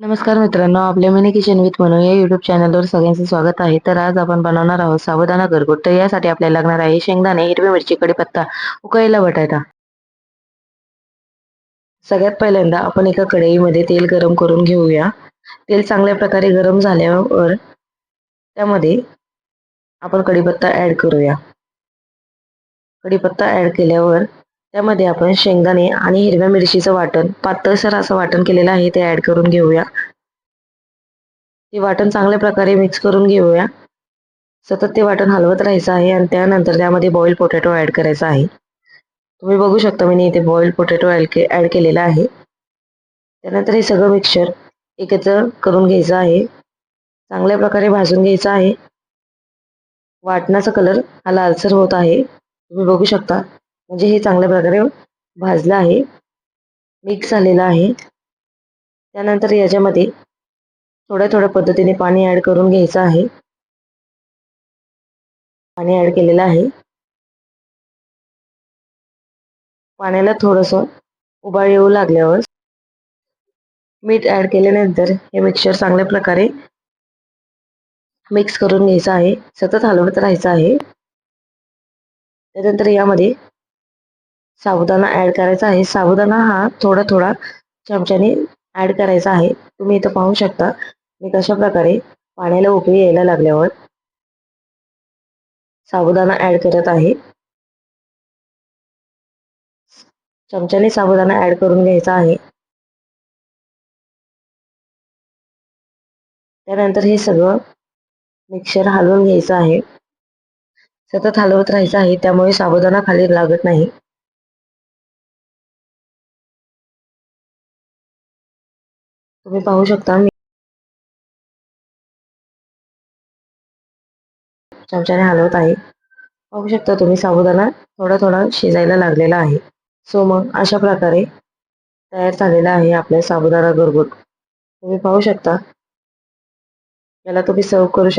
नमस्कार मित्रांनो आपल्या मिनी किचन विथ म्हणून या युट्यूब चॅनलवर सगळ्यांचं स्वागत आहे. तर आज आपण बनवणार आहोत साबुदाणा गरगोट तर यासाठी आपल्याला लागणार आहे शेंगदाणे हिरवी मिरची कडीपत्ता उकळीला बटाटा. सगळ्यात पहिल्यांदा आपण एका कढईमध्ये तेल गरम करून घेऊया. तेल चांगल्या प्रकारे गरम झाल्यावर त्यामध्ये आपण कडीपत्ता ऍड करूया. कडीपत्ता ऍड केल्यावर त्यामध्ये आपण शेंगदाणे आणि हिरव्या मिरचीचं वाटण पातळसर असं वाटण केलेलं आहे ते ऍड करून घेऊया. ते वाटण चांगल्या प्रकारे मिक्स करून घेऊया. सतत ते वाटण हलवत राहायचं आहे आणि त्यानंतर त्यामध्ये बॉईल पोटॅटो ॲड करायचा आहे. तुम्ही बघू शकता मी इथे बॉईल पोटॅटो ॲड केलेला आहे. त्यानंतर हे सगळं मिक्सचर एकत्र करून घ्यायचं आहे. चांगल्या प्रकारे भाजून घ्यायचं आहे. वाटणाचा कलर हा लालसर होत आहे. तुम्ही बघू शकता. म्हणजे हे चांगल्या प्रकारे भाजलं आहे. मिक्स झालेलं आहे. त्यानंतर याच्यामध्ये थोड्या थोड्या पद्धतीने पाणी ॲड करून घ्यायचं आहे. पाणी ॲड केलेलं आहे. पाण्याला थोडंसं उबाळ येऊ लागल्यावर मीठ ॲड केल्यानंतर हे मिक्सचर चांगल्या प्रकारे मिक्स करून घ्यायचं आहे. सतत हलवत राहायचं आहे. त्यानंतर यामध्ये साबुदाणा ऍड करायचा आहे. साबुदाणा हा थोडा थोडा चमच्याने ऍड करायचा आहे. तुम्ही इथं पाहू शकता मी कशा प्रकारे पाण्याला उकळी यायला लागल्यावर साबुदाणा ऍड करत आहे. चमच्याने साबुदाणा ऍड करून घ्यायचा आहे. त्यानंतर हे सगळं मिक्सर हलवून घ्यायचं आहे. सतत हलवत राहायचं आहे त्यामुळे साबुदाणा खाली लागत नाही. तुम्ही पाहू शकता मी चमच्याने हलवत आहे. पाहू शकता तुम्ही साबुदाणा थोडा थोडा शिजायला लागलेला आहे. सो मग अशा प्रकारे तयार झालेला आहे आपल्या साबुदाणा गरगोट तुम्ही पाहू शकता. याला तुम्ही सर्व करू शकता.